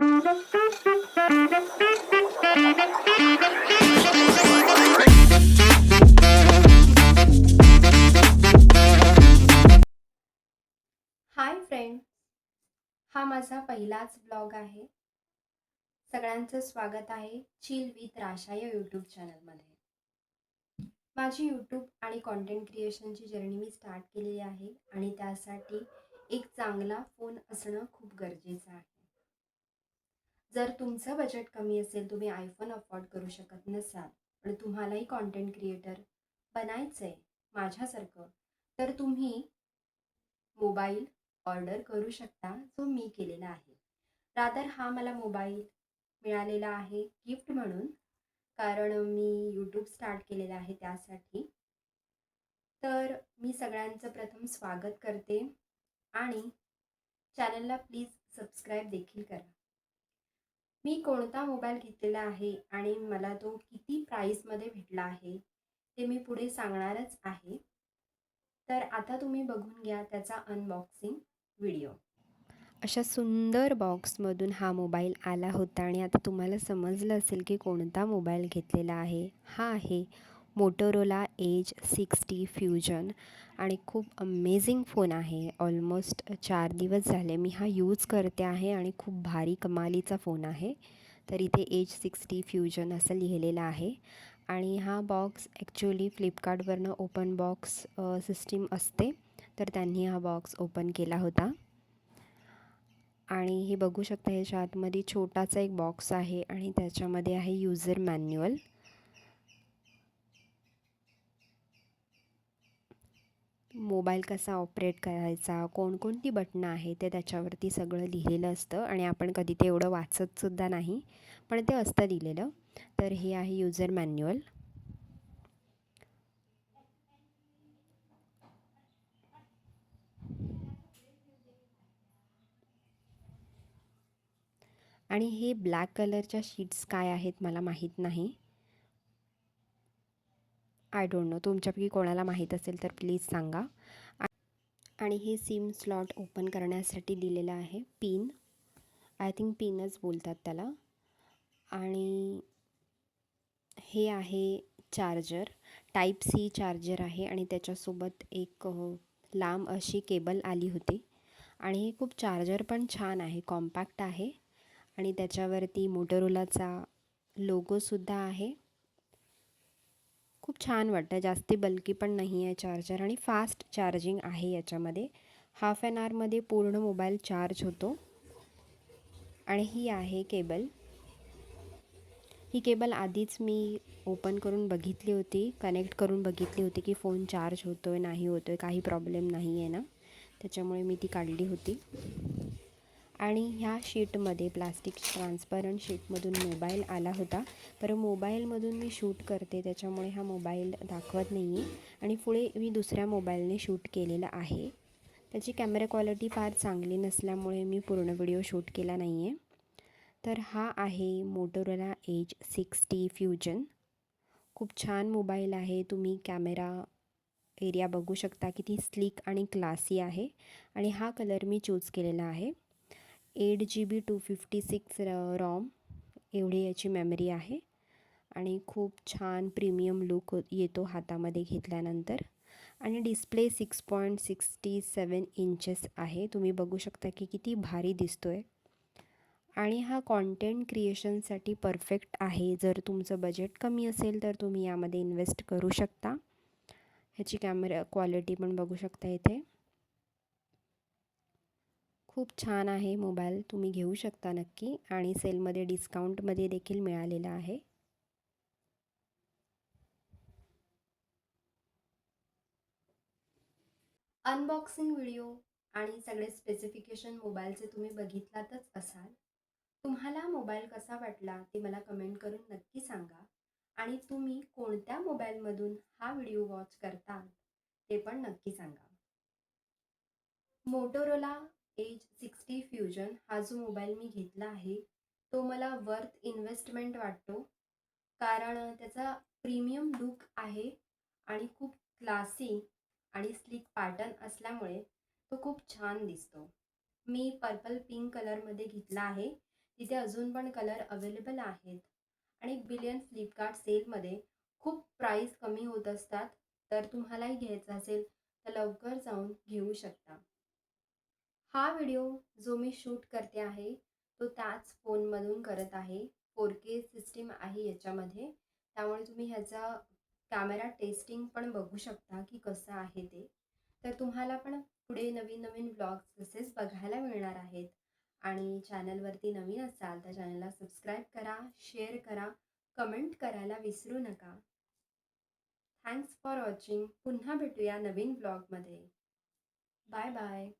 Hi friend हा माझा पहिलाच ब्लॉग आहे. सगळ्यांचं स्वागत आहे चिल विथ राशा या यूट्यूब चॅनलमध्ये माझी यूट्यूब आणि कॉन्टेंट क्रिएशनची जर्नी मी स्टार्ट केलेली आहे आणि त्यासाठी एक चांगला फोन असणं खूप गरजेचं आहे. जर तुमचं बजेट कमी असेल तुम्ही आयफोन अफोर्ड करू शकत नसाल पण तुम्हालाही कॉन्टेंट क्रिएटर बनायचं आहे माझ्यासारखं तर तुम्ही मोबाईल ऑर्डर करू शकता जो मी केलेला आहे. रादर हा मला मोबाईल मिळालेला आहे गिफ्ट म्हणून कारण मी यूट्यूब स्टार्ट केलेला आहे त्यासाठी. तर मी सगळ्यांचं प्रथम स्वागत करते आणि चॅनलला प्लीज सबस्क्राईब देखील करा. मी कोणता मोबाईल घेतलेला आहे आणि मला तो किती प्राईसमध्ये भेटला आहे ते मी पुढे सांगणारच आहे. तर आता तुम्ही बघून घ्या त्याचा अनबॉक्सिंग व्हिडिओ अशा सुंदर बॉक्समधून हा मोबाईल आला होता आणि आता तुम्हाला समजलं असेल की कोणता मोबाईल घेतलेला आहे हा आहे मोटोरोला एज सिक्स्टी फ्युजन आणि खूप अमेझिंग फोन आहे. ऑलमोस्ट चार दिवस झाले मी हा यूज करते आहे आणि खूप भारी कमालीचा फोन आहे. तर इथे एज सिक्स्टी फ्युजन असं लिहिलेलं आहे. आणि हा बॉक्स ॲक्च्युली फ्लिपकार्टवरनं ओपन बॉक्स सिस्टीम असते. तर त्यांनी हा बॉक्स ओपन केला होता. आणि हे बघू शकता ह्याच्या आतमध्ये छोटासा एक बॉक्स आहे आणि त्याच्यामध्ये आहे युजर मॅन्युअल मोबाईल कसा ऑपरेट करायचा कोणकोणती बटणं आहे ते त्याच्यावरती सगळं लिहिलेलं असतं आणि आपण कधी ते एवढं वाचतसुद्धा नाही पण ते असतं लिहिलेलं. तर हे आहे युजर मॅन्युअल आणि हे ब्लॅक कलरच्या शीट्स काय आहेत मला माहीत नाही. आय डोंट नो तुमच्यापैकी कोणाला माहीत असेल तर प्लीज सांगा. आणि हे सिम स्लॉट ओपन करण्यासाठी दिलेलं आहे पिन. आय थिंक पिनच बोलतात त्याला. आणि हे आहे चार्जर टाईप सी चार्जर आहे आणि त्याच्यासोबत एक लांब अशी केबल आली होती. आणि हे खूप चार्जर पण छान आहे कॉम्पॅक्ट आहे. आणि त्याच्यावरती मोटोरोलाचा लोगोसुद्धा आहे. खूप छान वाटतं जास्ती बल्की पण नाही आहे चार्जर आणि फास्ट चार्जिंग आहे याच्यामध्ये. हाफ ॲन आवरमध्ये पूर्ण मोबाईल चार्ज होतो. आणि ही आहे केबल. ही केबल आधीच मी ओपन करून बघितली होती कनेक्ट करून बघितली होती की फोन चार्ज होतो आहे नाही होतो आहे काही प्रॉब्लेम नाही आहे ना. त्याच्यामुळे मी ती काढली होती. आणि ह्या शीटमध्ये प्लास्टिक ट्रान्सपरंट शीटमधून मोबाईल आला होता. पर मोबाईलमधून मी शूट करते त्याच्यामुळे हा मोबाईल दाखवत नाही आहे आणि पुढे मी दुसऱ्या मोबाईलने शूट केलेला आहे. त्याची कॅमेरा क्वालिटी फार चांगली नसल्यामुळे मी पूर्ण व्हिडिओ शूट केला नाही आहे तर हा आहे मोटोरोला एज सिक्स्टी फ्युजन खूप छान मोबाईल आहे. तुम्ही कॅमेरा एरिया बघू शकता किती स्लिक आणि क्लासी आहे. आणि हा कलर मी चूज केलेला आहे. Eight G B two fifty six ROM एवढी याची मेमरी आहे. आणि खूप छान प्रीमियम लुक येतो हातामध्ये घेतल्यानंतर. आणि display six point sixty seven inches आहे. तुम्ही बघू शकता की किती भारी दिसतो आहे आणि हा कॉन्टेंट क्रिएशनसाठी परफेक्ट आहे. जर तुमचं बजेट कमी असेल तर तुम्ही यामध्ये इन्व्हेस्ट करू शकता. ह्याची कॅमेरा क्वालिटी पण बघू शकता इथे. खूप छान आहे मोबाईल तुम्ही घेऊ शकता नक्की आणि सेलमध्ये डिस्काउंटमध्ये देखील मिळालेला आहे. अनबॉक्सिंग व्हिडिओ आणि सगळे स्पेसिफिकेशन मोबाईलचे तुम्ही बघितलातच असाल तुम्हाला मोबाईल कसा वाटला ते मला कमेंट करून नक्की सांगा आणि तुम्ही कोणत्या मोबाईलमधून हा व्हिडिओ वॉच करता ते पण नक्की सांगा. मोटोरोला एज सिक्स्टी हा जो मोबाईल मी घेतला आहे तो मला वर्थ इन्व्हेस्टमेंट वाटतो. कारण त्याचा प्रीमियम लुक आहे आणि खूप क्लासी आणि स्लिक पॅटर्न असल्यामुळे तो खूप छान दिसतो. मी पर्पल पिंक कलरमध्ये घेतला आहे. तिथे अजून पण कलर अवेलेबल आहेत. आणि बिलियन फ्लिपकार्ट सेलमध्ये खूप प्राईस कमी होत असतात. तर तुम्हालाही घ्यायचं असेल तर लवकर जाऊन घेऊ शकता. हा व्हिडिओ जो मी शूट करते आहे तो त्याच फोनमधून करत आहे. फोर के सिस्टीम आहे याच्यामध्ये. त्यामुळे तुम्ही ह्याचा कॅमेरा टेस्टिंग पण बघू शकता की कसं आहे ते. तर तुम्हाला पण पुढे नवीन नवीन ब्लॉग्स तसेच बघायला मिळणार आहेत. आणि चॅनलवरती नवीन असाल तर चॅनलला सबस्क्राईब करा शेअर करा कमेंट करायला विसरू नका. Thanks for watching. पुन्हा भेटूया नवीन ब्लॉगमध्ये बाय बाय.